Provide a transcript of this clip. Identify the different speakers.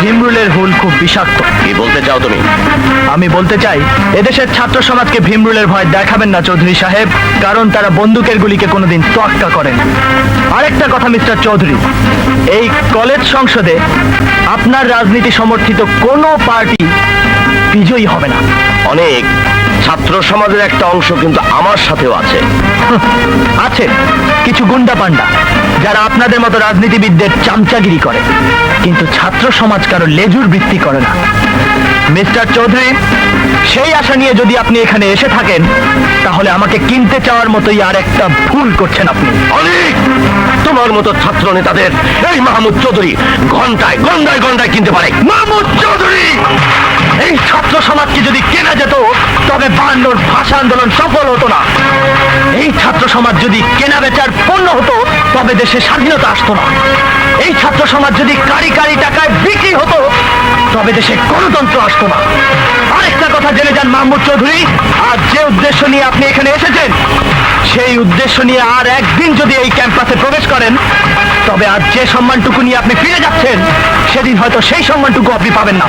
Speaker 1: ভীমরুলের হুল খুব বিষাক্ত।
Speaker 2: কি বলতে চাও তুমি?
Speaker 1: আমি বলতে চাই এদেশের ছাত্র সমাজকে ভীমরুলের ভয় দেখাবেন না চৌধুরী সাহেব কারণ তারা বন্দুকের গুলিকে কোনোদিন তোয়াক্কা করেন। আরেকটা কথা মিস্টার চৌধুরী এই কলেজ সংসদে আপনার রাজনীতি সমর্থিত কোনো পার্টি বিজয়ী হবে না।
Speaker 2: অনেক ছাত্র সমাজের একটা অংশ কিন্তু আমার সাথেও আছে।
Speaker 1: আছে। কিছু গুন্ডা পান্ডা যারা আপনাদের মতো রাজনীতিবিদদের চামচাগিরি করে। কিন্তু ছাত্র সমাজ কারও লেজুর বৃত্তি করে না। মিস্টার চৌধুরী সেই আশা নিয়ে যদি আপনি এখানে এসে থাকেন তাহলে আমাকে কিনতে চাওয়ার মতোই আর একটা ভুল করছেন আপনি।
Speaker 2: অনেক! তোমার মতো ছাত্র নেতাদের এই মাহমুদ চৌধুরী ঘন্টায় ঘন্টায় ঘন্টায় কিনতে পারে। মাহমুদ চৌধুরী!
Speaker 1: এই ছাত্র সমাজকে যদি তবে বান্নর ভাষা আন্দোলন সফল হতো না। এই ছাত্র সমাজ যদি কেনা বেচার পণ্য হতো, তবে দেশে স্বাধীনতা আসতো না। এই ছাত্র সমাজ যদি কারি কারি টাকায় বিক্রি হতো, তবে দেশে গণতন্ত্র আসতো না। আরেকটা কথা জেনে যান মাহমুদ চৌধুরী আর যে উদ্দেশ্য নিয়ে আপনি এখানে এসেছেন, সেই উদ্দেশ্য নিয়ে আর একদিন যদি এই ক্যাম্পাসে প্রবেশ করেন, তবে আর যে সম্মানটুকু নিয়ে আপনি ফিরে যাচ্ছেন, সেদিন হয়তো সেই সম্মানটুকু আপনি পাবেন না।